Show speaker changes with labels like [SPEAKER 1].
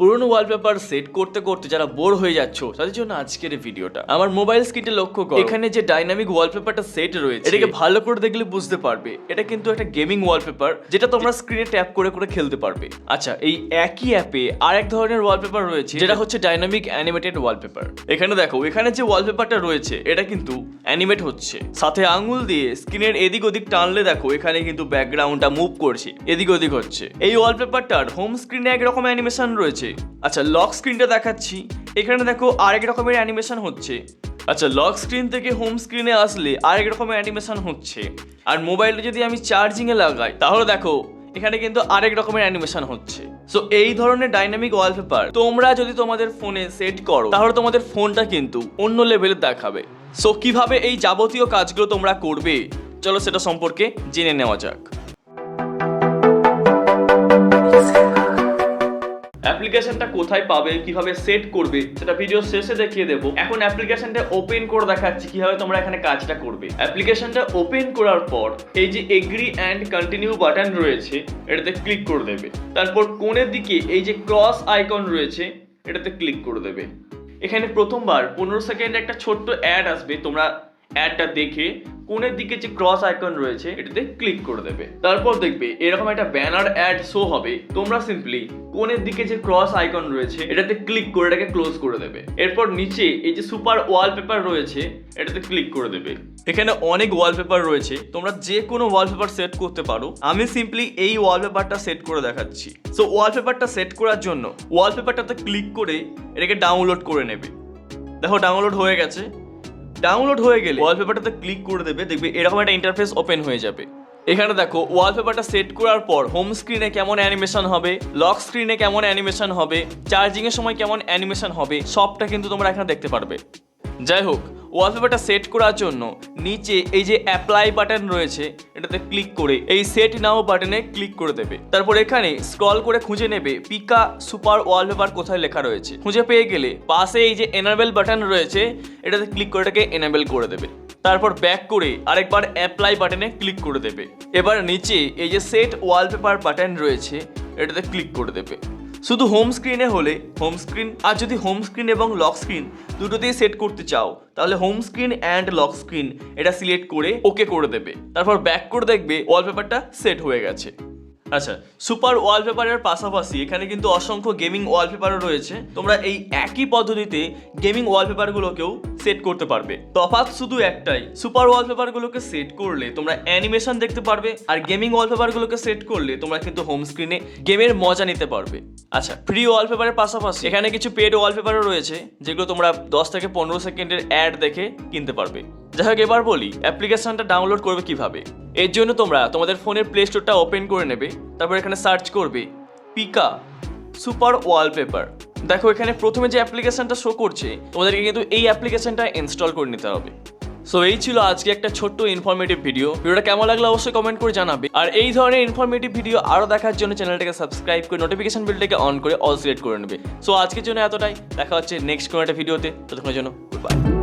[SPEAKER 1] পুরনো wallpaper set করতে করতে যারা বোর হয়ে যাচ্ছ, তাদের জন্য আজকের ভিডিওটা। আমার মোবাইল স্ক্রিনটা লক্ষ্য করো। এখানে যে ডাইনামিক ওয়ালপেপারটা সেট রয়েছে, এটাকে ভালো করে দেখলে বুঝতে পারবে। এটা কিন্তু একটা গেমিং ওয়ালপেপার যেটা তোমরা স্ক্রিনে ট্যাপ করে করে খেলতে পারবে। আচ্ছা এই একই অ্যাপে আর এক ধরনের ওয়ালপেপার রয়েছে, যেটা হচ্ছে ডাইনামিক অ্যানিমেটেড ওয়ালপেপার এখানে দেখো, এখানে যে ওয়ালপেপারটা রয়েছে, এটা কিন্তু অ্যানিমেট হচ্ছে। সাথে আঙুল দিয়ে স্ক্রিনের এদিক ওদিক টানলে দেখো, এখানে কিন্তু ব্যাকগ্রাউন্ডটা মুভ করছে, এদিক ওদিক হচ্ছে। এই ওয়ালপেপারটার হোম স্ক্রিনে একরকম অ্যানিমেশন রয়েছে। আচ্ছা লক স্ক্রিনটা দেখাচ্ছি। এখানে দেখো আরেক রকমের অ্যানিমেশন হচ্ছে। আচ্ছা লক স্ক্রিন থেকে হোম স্ক্রিনে আসলে আরেক রকমের অ্যানিমেশন হচ্ছে। আর মোবাইলটা যদি আমি চার্জিংয়ে লাগাই, তাহলে দেখো, এখানে কিন্তু আরেক রকমের অ্যানিমেশন হচ্ছে। সো এই ধরনের ডাইনামিক ওয়ালপেপার তোমরা যদি তোমাদের ফোনে সেট করো, তাহলে তোমাদের ফোনটা কিন্তু অন্য লেভেলে দেখাবে। সো কীভাবে এই যাবতীয় কাজগুলো তোমরা করবে? চলো সেটা সম্পর্কে জেনে নেওয়া যাক। অ্যাপ্লিকেশনটা কোথায় পাবে, কীভাবে সেট করবে, সেটা ভিডিও শেষে দেখিয়ে দেবো। এখন অ্যাপ্লিকেশনটা ওপেন করে দেখাচ্ছি, কীভাবে তোমরা এখানে কাজটা করবে। অ্যাপ্লিকেশনটা ওপেন করার পর, এই যে এগ্রি অ্যান্ড কন্টিনিউ বাটন রয়েছে, এটাতে ক্লিক করে দেবে। তারপর কোণের দিকে এই যে ক্রস আইকন রয়েছে, এটাতে ক্লিক করে দেবে। এখানে প্রথমবার পনেরো সেকেন্ড একটা ছোট্ট অ্যাড আসবে, তোমরা অ্যাডটা দেখে কোণের দিকে যে ক্রস আইকন রয়েছে, এটাতে ক্লিক করে দেবে। তারপর দেখবে, এরকম একটা ব্যানার অ্যাড শো হবে। তোমরা সিম্পলি কোণের দিকে যে ক্রস আইকন রয়েছে, এটাতে ক্লিক করে এটাকে ক্লোজ করে দেবে। এরপর নিচে এই যে সুপার ওয়ালপেপার রয়েছে, এটাতে ক্লিক করে দেবে। এখানে অনেক ওয়ালপেপার রয়েছে। তোমরা যে কোনো ওয়ালপেপার সেট করতে পারো। আমি সিম্পলি এই ওয়ালপেপারটা সেট করে দেখাচ্ছি। সো ওয়ালপেপারটা সেট করার জন্য ওয়ালপেপারটাতে ক্লিক করে এটাকে ডাউনলোড করে নেবে। দেখো ডাউনলোড হয়ে গেছে। ডাউনলোড হয়ে গেলে ওয়ালপেপারটাতে ক্লিক করে দেবে, দেখবে এরকম একটা ইন্টারফেস ওপেন হয়ে যাবে। এখানে দেখো ওয়ালপেপারটা সেট করার পর হোম স্ক্রিনে কেমন অ্যানিমেশন হবে লক স্ক্রিনে কেমন অ্যানিমেশন হবে চার্জিংয়ের সময় কেমন অ্যানিমেশন হবে, সবটা কিন্তু তোমরা এখানে দেখতে পারবে। যাই হোক ওয়ালপেপারটা সেট করার জন্য নিচে এই যে অ্যাপ্লাই বাটন রয়েছে, এটাতে ক্লিক করে এই সেট নাও বাটনে ক্লিক করে দেবে। তারপর এখানে স্ক্রল করে খুঁজে নেবে পিকা সুপার ওয়ালপেপার কোথায় লেখা রয়েছে। খুঁজে পেয়ে গেলে পাশে এই যে এনাবেল বাটন রয়েছে, এটাতে ক্লিক করে এটাকে এনাবেল করে দেবে। তারপর ব্যাক করে আরেকবার অ্যাপ্লাই বাটনে ক্লিক করে দেবে। এবার নিচে এই যে সেট ওয়ালপেপার বাটন রয়েছে, এটাতে ক্লিক করে দেবে। শুধু হোম স্ক্রিনে হলে হোম স্ক্রিন আর যদি হোম স্ক্রিন এবং লক স্ক্রিন দুটোতেই সেট করতে চাও, তাহলে home screen and lock screen এটা সিলেক্ট করে ওকে করে দেবে। তারপর ব্যাক করে দেখবে ওয়ালপেপারটা সেট হয়ে গেছে। আচ্ছা সুপার ওয়ালপেপারের পাশাপাশি এখানে কিন্তু অসংখ্য গেমিং ওয়ালপেপারও রয়েছে। তোমরা এই একই পদ্ধতিতে গেমিং ওয়ালপেপারগুলোকেও সেট করতে পারবে। তফাৎ শুধু একটাই, সুপার ওয়ালপেপারগুলোকে সেট করলে তোমরা অ্যানিমেশন দেখতে পারবে আর গেমিং ওয়ালপেপারগুলোকে সেট করলে তোমরা কিন্তু হোম স্ক্রিনে গেমের মজা নিতে পারবে। আচ্ছা ফ্রি ওয়ালপেপারের পাশাপাশি এখানে কিছু পেড ওয়ালপেপারও রয়েছে, যেগুলো তোমরা দশ থেকে পনেরো সেকেন্ডের অ্যাড দেখে কিনতে পারবে। যাই হোক এবার বলি অ্যাপ্লিকেশনটা ডাউনলোড করবে কীভাবে? এর জন্য তোমরা তোমাদের ফোনের প্লে স্টোরটা ওপেন করে নেবে, তারপর এখানে সার্চ করবে পিকা সুপার ওয়ালপেপার দেখো, এখানে প্রথমে যে অ্যাপ্লিকেশনটা শো করছে, তোমাদেরকে কিন্তু এই অ্যাপ্লিকেশনটা ইনস্টল করে নিতে হবে। সো এই ছিল আজকে একটা ছোট্ট ইনফরমেটিভ ভিডিও ভিডিওটা কেমন লাগল অবশ্যই কমেন্ট করে জানাবে। আর এই ধরনের ইনফরমেটিভ ভিডিও আরও দেখার জন্য চ্যানেলটাকে সাবস্ক্রাইব করে নোটিফিকেশন বিলটাকে অন করে অল সিলেক্ট করে নেবে। সো আজকের জন্য এতটাই। দেখা হচ্ছে নেক্সট কোনো একটা ভিডিওতে ততক্ষণের জন্য বাই